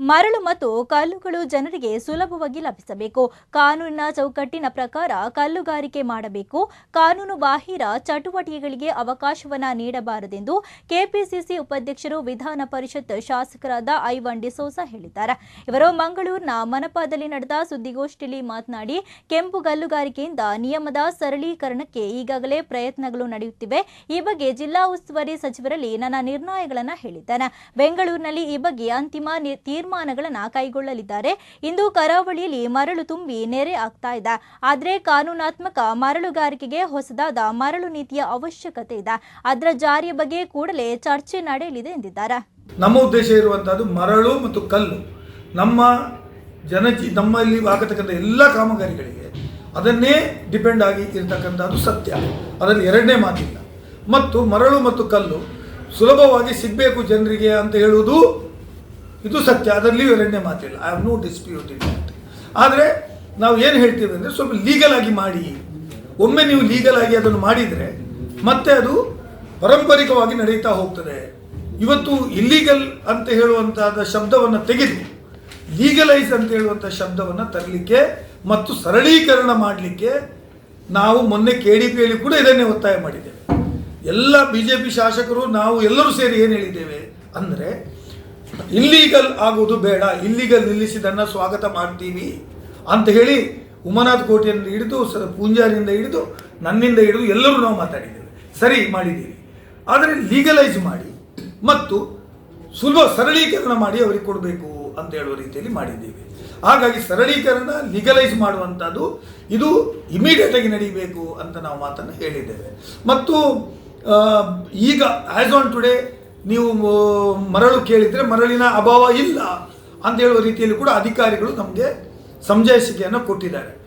ಮರಳು ಮತ್ತು ಕಲ್ಲುಗಳು ಜನರಿಗೆ ಸುಲಭವಾಗಿ ಲಭಿಸಬೇಕು. ಕಾನೂನಿನ ಚೌಕಟ್ಟಿನ ಪ್ರಕಾರ ಕಲ್ಲುಗಾರಿಕೆ ಮಾಡಬೇಕು. ಕಾನೂನು ಬಾಹಿರ ಚಟುವಟಿಕೆಗಳಿಗೆ ಅವಕಾಶವನ್ನ ನೀಡಬಾರದೆಂದು ಕೆಪಿಸಿಸಿ ಉಪಾಧ್ಯಕ್ಷರು ವಿಧಾನ ಪರಿಷತ್ ಶಾಸಕರಾದ ಐವನ್ ಡಿಸೋಸ ಹೇಳಿದ್ದಾರೆ. ಇವರು ಮಂಗಳೂರಿನ ಮನಪಾದಲ್ಲಿ ನಡೆದ ಸುದ್ದಿಗೋಷ್ಠಿಯಲ್ಲಿ ಮಾತನಾಡಿ, ಕೆಂಪು ಗಲ್ಲುಗಾರಿಕೆಯಿಂದ ನಿಯಮದ ಸರಳೀಕರಣಕ್ಕೆ ಈಗಾಗಲೇ ಪ್ರಯತ್ನಗಳು ನಡೆಯುತ್ತಿವೆ. ಈ ಬಗ್ಗೆ ಜಿಲ್ಲಾ ಉಸ್ತುವಾರಿ ಸಚಿವರಲ್ಲಿ ನನ್ನ ನಿರ್ಣಯಗಳನ್ನು ಹೇಳಿದ್ದೇನೆ. ಬೆಂಗಳೂರಿನಲ್ಲಿ ಈ ಬಗ್ಗೆ ಅಂತಿಮ ನಿ- ತೀರ್ಮಾನಗಳನ್ನು ಕೈಗೊಳ್ಳಲಿದ್ದಾರೆ. ಇಂದು ಕರಾವಳಿಯಲ್ಲಿ ಮರಳು ತುಂಬಿ ನೆರೆ ಆಗ್ತಾ ಇದೆ. ಆದರೆ ಕಾನೂನಾತ್ಮಕ ಮರಳುಗಾರಿಕೆಗೆ ಹೊಸದಾದ ಮರಳು ನೀತಿಯ ಅವಶ್ಯಕತೆ ಇದೆ. ಅದರ ಜಾರಿಯ ಬಗ್ಗೆ ಕೂಡಲೇ ಚರ್ಚೆ ನಡೆಯಲಿದೆ ಎಂದಿದ್ದಾರೆ. ನಮ್ಮ ಉದ್ದೇಶ ಇರುವಂತಹದ್ದು ಮರಳು ಮತ್ತು ಕಲ್ಲು. ನಮ್ಮ ಜನಜಿ ನಮ್ಮಲ್ಲಿ ಆಗತಕ್ಕಂಥ ಎಲ್ಲ ಕಾಮಗಾರಿಗಳಿಗೆ ಅದನ್ನೇ ಡಿಪೆಂಡ್ ಆಗಿ ಇರತಕ್ಕಂಥದ್ದು ಸತ್ಯ. ಅದರಲ್ಲಿ ಎರಡನೇ ಮಾತಿಲ್ಲ. ಮತ್ತು ಮರಳು ಮತ್ತು ಕಲ್ಲು ಸುಲಭವಾಗಿ ಸಿಗಬೇಕು ಜನರಿಗೆ ಅಂತ ಹೇಳುವುದು ಇದು ಸತ್ಯ, ಅದರಲ್ಲಿ ಎರಡನೇ ಮಾತಿಲ್ಲ. I have no dispute it ಆದರೆ ನಾವು ಏನು ಹೇಳ್ತೀವಿ ಅಂದರೆ ಸ್ವಲ್ಪ ಲೀಗಲ್ ಆಗಿ ಮಾಡಿ. ಒಮ್ಮೆ ನೀವು ಲೀಗಲ್ ಆಗಿ ಅದನ್ನು ಮಾಡಿದರೆ ಮತ್ತೆ ಅದು ಪಾರಂಪರಿಕವಾಗಿ ನಡೀತಾ ಹೋಗ್ತದೆ. ಇವತ್ತು ಇಲ್ಲೀಗಲ್ ಅಂತ ಹೇಳುವಂತಹ ಶಬ್ದವನ್ನು ತೆಗೆದು ಲೀಗಲೈಸ್ ಅಂತ ಹೇಳುವಂಥ ಶಬ್ದವನ್ನು ತರಲಿಕ್ಕೆ ಮತ್ತು ಸರಳೀಕರಣ ಮಾಡಲಿಕ್ಕೆ ನಾವು ಮೊನ್ನೆ ಕೆ ಡಿ ಪಿಯಲ್ಲಿ ಕೂಡ ಇದನ್ನೇ ಒತ್ತಾಯ ಮಾಡಿದ್ದೇವೆ. ಎಲ್ಲ ಬಿ ಜೆ ಪಿ ಶಾಸಕರು, ನಾವು ಎಲ್ಲರೂ ಸೇರಿ ಏನು ಹೇಳಿದ್ದೇವೆ ಅಂದರೆ ಇಲ್ಲೀಗಲ್ ಆಗುವುದು ಬೇಡ. ಇಲ್ಲೀಗಲ್ ನಿಲ್ಲಿಸಿದನ್ನು ಸ್ವಾಗತ ಮಾಡ್ತೀವಿ ಅಂತ ಹೇಳಿ ಉಮನಾಥ್ ಕೋಟೆಯಿಂದ ಹಿಡಿದು, ಸ, ಪೂಂಜಾರಿಯಿಂದ ಹಿಡಿದು, ನನ್ನಿಂದ ಹಿಡಿದು ಎಲ್ಲರೂ ನಾವು ಮಾತಾಡಿದ್ದೇವೆ. ಸರಿ ಮಾಡಿದ್ದೀವಿ. ಆದರೆ ಲೀಗಲೈಸ್ ಮಾಡಿ ಮತ್ತು ಸುಲಭ ಸರಳೀಕರಣ ಮಾಡಿ ಅವರಿಗೆ ಕೊಡಬೇಕು ಅಂತ ಹೇಳುವ ರೀತಿಯಲ್ಲಿ ಮಾಡಿದ್ದೀವಿ. ಹಾಗಾಗಿ ಸರಳೀಕರಣ ಲೀಗಲೈಸ್ ಮಾಡುವಂಥದ್ದು ಇದು ಇಮಿಡಿಯೇಟ್ ಆಗಿ ನಡೀಬೇಕು ಅಂತ ನಾವು ಮಾತನ್ನು ಹೇಳಿದ್ದೇವೆ. ಮತ್ತು ಈಗ ಆ್ಯಸ್ ಆನ್ ಟುಡೇ ನೀವು ಮರಳು ಕೇಳಿದರೆ ಮರಳಿನ ಅಭಾವ ಇಲ್ಲ ಅಂತ ಹೇಳುವ ರೀತಿಯಲ್ಲಿ ಕೂಡ ಅಧಿಕಾರಿಗಳು ನಮಗೆ ಸಂಜಾಯಿಸಿಕೆಯನ್ನು ಕೊಟ್ಟಿದ್ದಾರೆ.